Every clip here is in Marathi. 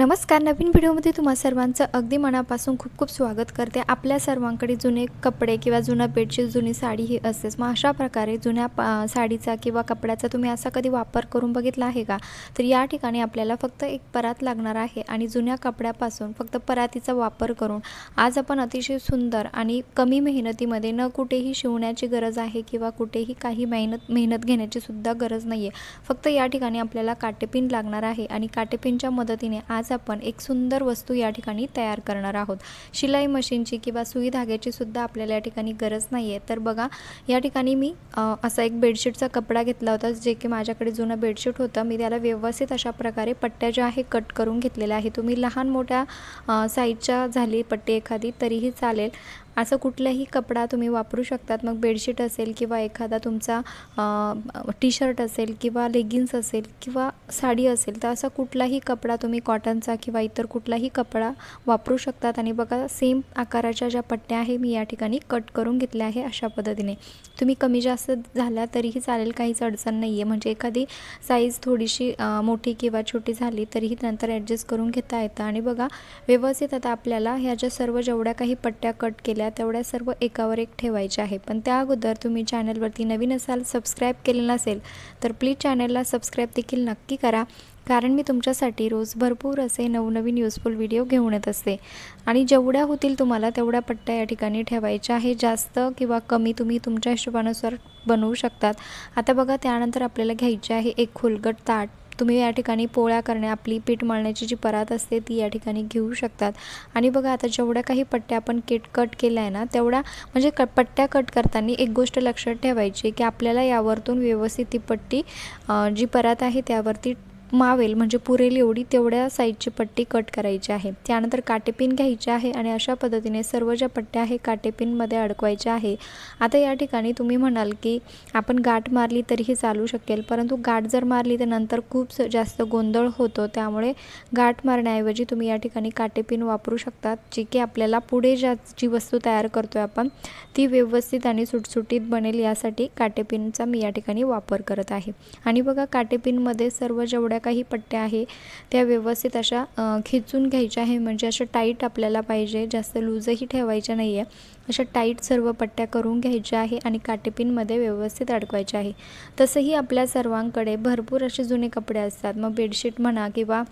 नमस्कार नवीन व्हिडिओमध्ये तुम्हा सर्वांचं अगदी मनापासून खूप खूप स्वागत करते. आपल्या सर्वांकडे जुने कपडे किंवा जुना बेडशीट जुनी साडी ही असतेच. मग अशा प्रकारे जुन्या साडीचा किंवा कपड्याचा तुम्ही असा कधी वापर करून बघितला आहे का? तर या ठिकाणी आपल्याला फक्त एक परात लागणार आहे आणि जुन्या कपड्यापासून फक्त परातीचा वापर करून आज आपण अतिशय सुंदर आणि कमी मेहनतीमध्ये न कुठेही शिवण्याची गरज आहे किंवा कुठेही काही मेहनत मेहनत घेण्याची सुद्धा गरज नाही आहे फक्त या ठिकाणी आपल्याला काटेपिन लागणार आहे आणि काटेपिनच्या मदतीने आज आपण एक सुंदर वस्तू या ठिकाणी तयार करणार आहोत. शिलाई मशीनची किंवा सुई धाग्याची सुद्धा आपल्याला या ठिकाणी गरज नाही आहे तर बघा या ठिकाणी मी असा एक बेडशीटचा कपडा घेतला होता जे की माझ्याकडे जुनं बेडशीट होतं. मी त्याला व्यवस्थित अशा प्रकारे पट्ट्या ज्या आहे कट करून घेतलेल्या आहे तुम्ही लहान मोठ्या साईजच्या झाली पट्टी एखादी तरीही चालेल. असं कुठलाही कपडा तुम्ही वापरू शकतात. मग बेडशीट असेल किंवा एखादा तुमचा टी शर्ट असेल किंवा लेगिन्स असेल किंवा साडी असेल तर असा कुठलाही कपडा तुम्ही कॉटनचा किंवा इतर कुठलाही कपडा वापरू शकतात. आणि बघा सेम आकाराच्या ज्या पट्ट्या आहे मी या ठिकाणी कट करून घेतल्या आहे अशा पद्धतीने. तुम्ही कमी जास्त झाल्या तरीही चालेल काहीच अडचण नाही आहे म्हणजे एखादी साईज थोडीशी मोठी किंवा छोटी झाली तरीही नंतर ॲडजस्ट करून घेता येतं. आणि बघा व्यवस्थित आता आपल्याला ह्या ज्या सर्व जेवढ्या काही पट्ट्या कट केल्या तेवढ्या सर्व एकावर एक ठेवायच्या आहे. पण त्या अगोदर तुम्ही चॅनलवरती नवीन असाल सबस्क्राईब केले नसेल तर प्लीज चॅनलला सबस्क्राईब देखील नक्की करा. कारण मी तुमच्यासाठी रोज भरपूर असे नवनवीन युजफुल व्हिडिओ घेऊन येत असते. आणि जेवढ्या होतील तुम्हाला तेवढ्या पट्ट्या या ठिकाणी ठेवायच्या आहे. जास्त किंवा कमी तुम्ही तुमच्या हिशोबानुसार बनवू शकतात. आता बघा त्यानंतर आपल्याला घ्यायचे आहे एक खुलगट ताट. तुम्ही या ठिकाणी पोळ्या करण्या आपली पीठ मळण्याची जी परात असते ती या ठिकाणी घेऊ शकतात. आणि बघा आता जेवढ्या काही पट्ट्या आपण केट कट केल्या आहे ना तेवढ्या म्हणजे क पट्ट्या कट करताना एक गोष्ट लक्षात ठेवायची की आपल्याला यावरतून व्यवस्थित ती पट्टी जी परात आहे त्यावरती मावेल म्हणजे पुरेल एवढी तेवढ्या साईजची पट्टी कट करायची आहे. त्यानंतर काटेपिन घ्यायची आहे आणि अशा पद्धतीने सर्व ज्या पट्ट्या आहे काटेपिनमध्ये अडकवायच्या आहे. आता या ठिकाणी तुम्ही म्हणाल की आपण गाठ मारली तरीही चालू शकेल परंतु गाठ जर मारली तर नंतर खूप स- जास्त गोंधळ होतो. त्यामुळे गाठ मारण्याऐवजी तुम्ही या ठिकाणी काटेपिन वापरू शकतात जी की आपल्याला पुढे ज्या जी वस्तू तयार करतो आहे आपण ती व्यवस्थित आणि सुटसुटीत बनेल यासाठी काटेपिनचा मी या ठिकाणी वापर करत आहे. आणि बघा काटेपिनमध्ये सर्व जेवढ्या काही पट्ट्या आहे त्या व्यवस्थित अशा खिचून घ्यायच्या आहे. म्हणजे अशा टाईट आपल्याला पाहिजे. जास्त लूजही ठेवायच्या नाही आहे अशा टाईट सर्व पट्ट्या करून घ्यायच्या आहे आणि काटेपिनमध्ये व्यवस्थित अडकवायच्या आहे. तसंही आपल्या सर्वांकडे भरपूर असे जुने कपडे असतात. मग बेडशीट म्हणा किंवा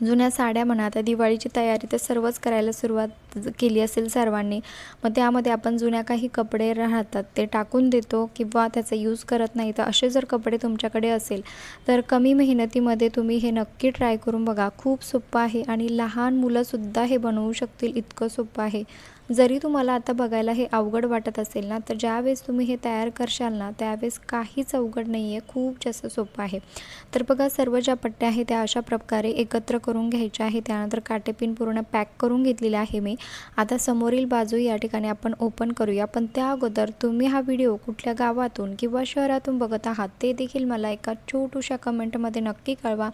जुन्या साड्या म्हणा आता दिवाळीची तयारी तर सर्वच करायला सुरुवात केली असेल सर्वांनी. मग त्यामध्ये आपण जुन्या काही कपडे राहतात ते टाकून देतो किंवा त्याचा यूज करत नाही तर असे जर कपडे तुमच्याकडे असेल तर कमी मेहनतीमध्ये तुम्ही हे नक्की ट्राय करून बघा. खूप सोपं आहे आणि लहान मुलंसुद्धा हे बनवू शकतील इतकं सोपं आहे. जरी तुम्हाला आता बघायला हे अवघड वाटत असेल ना तर ज्यावेळेस तुम्ही हे तयार करशाल ना त्यावेळेस काहीच अवघड नाही आहे खूप जास्त सोपं आहे. तर बघा सर्व ज्या पट्ट्या आहेत त्या अशा प्रकारे एकत्र करून घ्यायच्या आहे. त्यानंतर काटेपिन पूर्ण पॅक करून घेतलेला आहे मी. आता समोरील बाजू या ठिकाणी आपण ओपन करूया. पण त्या अगोदर तुम्ही हा व्हिडिओ कुठल्या गावातून किंवा शहरातून बघत आहात ते देखील मला एका छोटूशा कमेंटमध्ये नक्की कळवा.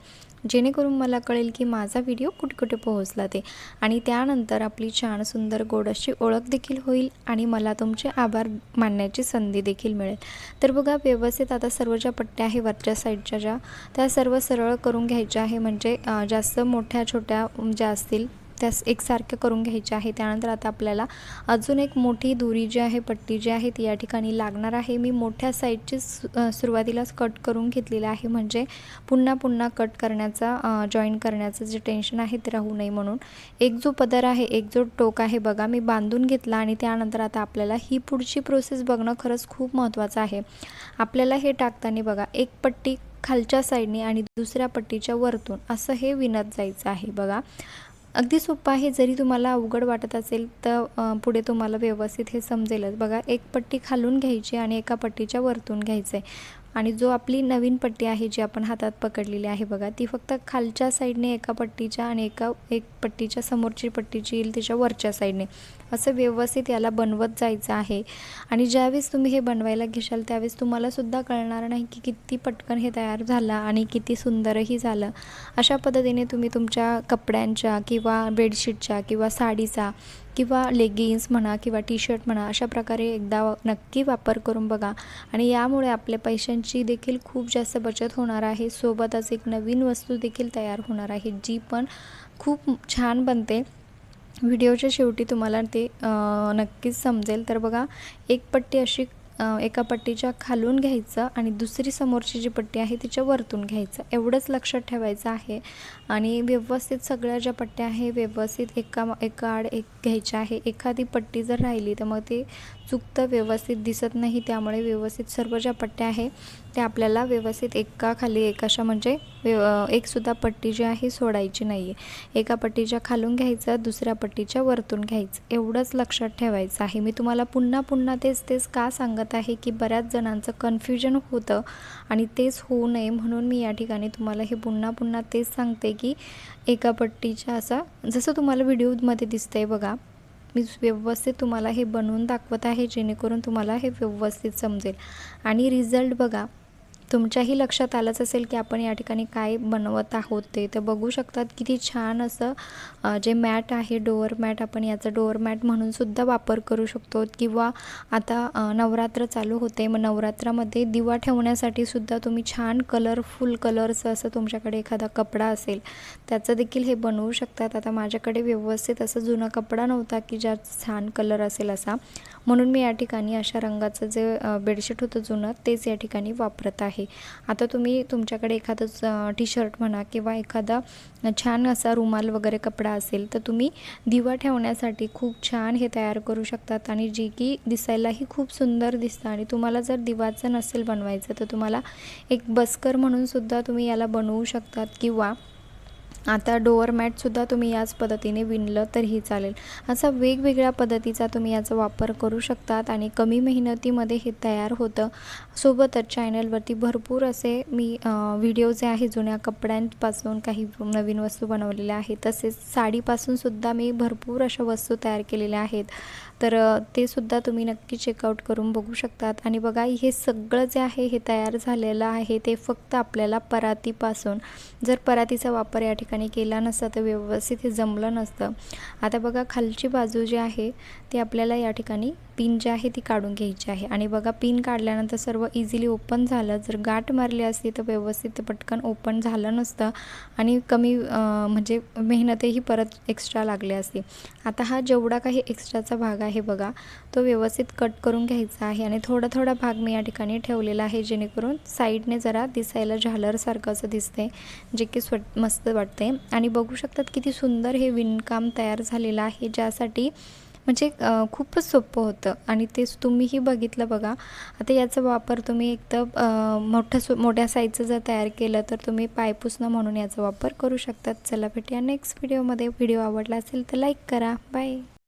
जेणेकरून मला कळेल की माझा व्हिडिओ कुठे कुठे पोहोचला ते. आणि त्यानंतर आपली छान सुंदर गोड अशी ओळख देखील होईल आणि मला तुमचे आभार मानण्याची संधी देखील मिळेल. तर बघा व्यवस्थित आता सर्व ज्या पट्ट्या आहे वरच्या साईडच्या ज्या त्या सर्व सरळ करून घ्यायच्या आहे. म्हणजे जास्त मोठ्या छोट्या ज्या असतील त्यास एकसारख्या करून घ्यायच्या आहे. त्यानंतर आता आपल्याला अजून एक मोठी दोरी जी आहे पट्टी जी आहे ती या ठिकाणी लागणार आहे. मी मोठ्या साईजची सुरुवातीलाच कट करून घेतलेलं आहे. म्हणजे पुन्हा पुन्हा कट करण्याचा जॉईन करण्याचं जे टेन्शन आहे ते राहू नये म्हणून. एक जो पदर आहे एक जो टोक आहे बघा मी बांधून घेतला आणि त्यानंतर आता आपल्याला ही पुढची प्रोसेस बघणं खरंच खूप महत्त्वाचं आहे. आपल्याला हे टाकताना बघा एक पट्टी खालच्या साईडने आणि दुसऱ्या पट्टीच्या वरतून असं हे विणत जायचं आहे बघा. अगदी सोपं आहे. जरी तुम्हाला अवघड वाटत असेल तर पुढे तुम्हाला व्यवस्थित हे समजेलच. बघा एक पट्टी खालून घ्यायची आणि एका पट्टीच्या वरतून घ्यायचं आहे आणि जो आपली नवीन पट्टी आहे जी आपण हातात पकडलेली आहे बघा ती फक्त खालच्या साईडने एका पट्टीच्या आणि एका एक पट्टीच्या समोरची पट्टी जी येईल त्याच्या वरच्या साईडने. असं व्यवस्थित याला बनवत जायचं आहे. आणि ज्यावेळेस तुम्ही हे बनवायला घेशाल त्यावेळेस तुम्हालासुद्धा कळणार नाही की किती पटकन हे तयार झालं आणि किती सुंदरही झालं. अशा पद्धतीने तुम्ही तुमच्या कपड्यांच्या किंवा बेडशीटच्या किंवा साडीचा किंवा लेगिन्स म्हणा किंवा टी शर्ट म्हणा अशा प्रकारे एकदा नक्की वापर करून बघा. आणि यामुळे आपल्या पैशांची देखील खूप जास्त बचत होणार आहे. सोबतच एक नवीन वस्तू देखील तयार होणार आहे जी पण खूप छान बनते. व्हिडिओच्या शेवटी तुम्हाला ते नक्कीच समजेल. तर बघा एक पट्टी अशी एका पट्टीच्या खालून घ्यायचं आणि दुसरी समोरची जी पट्टी आहे तिच्या वरतून घ्यायचं. एवढंच लक्षात ठेवायचं आहे. आणि व्यवस्थित सगळ्या ज्या पट्ट्या आहे व्यवस्थित एका एका आड एक घ्यायच्या आहे. एखादी पट्टी जर राहिली तर मग ते चुकतं व्यवस्थित दिसत नाही. त्यामुळे व्यवस्थित सर्व ज्या पट्ट्या आहे त्या आपल्याला व्यवस्थित एका खाली एकाशा म्हणजे व्यव एकसुद्धा पट्टी जी आहे सोडायची नाही आहे एका पट्टीच्या खालून घ्यायचं दुसऱ्या पट्टीच्या वरतून घ्यायचं. एवढंच लक्षात ठेवायचं आहे. मी तुम्हाला पुन्हा पुन्हा तेच तेच का सांगत आहे की बऱ्याच जणांचं कन्फ्युजन होतं आणि तेच होऊ नये म्हणून मी या ठिकाणी तुम्हाला हे पुन्हा पुन्हा तेच सांगते की एका पट्टीच्या असा जसं तुम्हाला व्हिडिओमध्ये दिसतंय बघा मी व्यवस्थित तुम्हाला हे बनवून दाखवत आहे जेणेकरून तुम्हाला हे व्यवस्थित समजेल. आणि रिझल्ट बघा तुमच्याही लक्षात आलंच असेल की आपण या ठिकाणी काय बनवत आहोत ते. तर बघू शकतात किती छान असं जे मॅट आहे डोअर मॅट आपण याचं डोअर मॅट म्हणून सुद्धा वापर करू शकतो. किंवा आता नवरात्र चालू होते मग नवरात्रामध्ये दिवा ठेवण्यासाठी सुद्धा तुम्ही छान कलरफुल कलरचं असं तुमच्याकडे एखादा कपडा असेल त्याचं देखील हे बनवू शकतात. आता माझ्याकडे व्यवस्थित असं जुना कपडा नव्हता की ज्यात छान कलर असेल असा. म्हणून मी या ठिकाणी अशा रंगाचं जे बेडशीट होतं जुनं तेच या ठिकाणी वापरत आहे. आता तुम्ही तुमच्याकडे एखादं टी शर्ट म्हणा किंवा एखादा छान असा रुमाल वगैरे कपडा असेल तर तुम्ही दिवा ठेवण्यासाठी खूप छान हे तयार करू शकतात आणि जी की दिसायलाही खूप सुंदर दिसतं. आणि तुम्हाला जर दिवाचं नसेल बनवायचं तर तुम्हाला एक बस्कर म्हणून सुद्धा तुम्ही याला बनवू शकतात किंवा आता डोअर मॅटसुद्धा तुम्ही याच पद्धतीने विणलं तरीही चालेल. असा वेगवेगळ्या पद्धतीचा तुम्ही याचा वापर करू शकतात आणि कमी मेहनतीमध्ये हे तयार होतं. सोबतच चॅनलवरती भरपूर असे मी व्हिडिओ जे आहे जुन्या कपड्यांपासून काही नवीन वस्तू बनवलेल्या आहेत. तसेच साडीपासूनसुद्धा मी भरपूर अशा वस्तू तयार केलेल्या आहेत. तर ते सुद्धा तुम्ही नक्की चेकआउट करून बघू शकतात. आणि बघा हे सगळं जे आहे हे तयार झालेलं आहे ते फक्त आपल्याला परातीपासून जर परातीचा वापर या ठिकाणी केला नसता तर व्यवस्थित हे जमलं नसतं. आता बघा खालची बाजू जी आहे ती आपल्याला या ठिकाणी पिन जी आहे ती काढून घ्यायची आहे. आणि बघा पिन काढल्यानंतर सर्व इझिली ओपन झालं. जर गाठ मारली असती तर व्यवस्थित पटकन ओपन झालं नसतं. आणि कमी म्हणजे मेहनतही परत एक्स्ट्रा लागली असती. आता हा जेवढा काही एक्स्ट्राचा भाग आहे बघा तो व्यवस्थित कट करून घ्यायचा आहे. आणि थोडा थोडा भाग मी या ठिकाणी ठेवलेला आहे जेणेकरून साईडने जरा दिसायला झालरसारखं असं दिसते जे की स्व मस्त वाटते आणि बघू शकतात किती सुंदर हे विणकाम तयार झालेलं आहे ज्यासाठी म्हणजे खूपच सोपं होतं. आणि तेच तुम्हीही बघितलं बघा. आता याचा वापर तुम्ही एक तर मोठं सो मोठ्या साईजचं जर तयार केलं तर तुम्ही पायपुसणं म्हणून याचा वापर करू शकतात. चला भेटूया नेक्स्ट व्हिडिओमध्ये व्हिडिओ आवडला असेल तर लाईक करा. बाय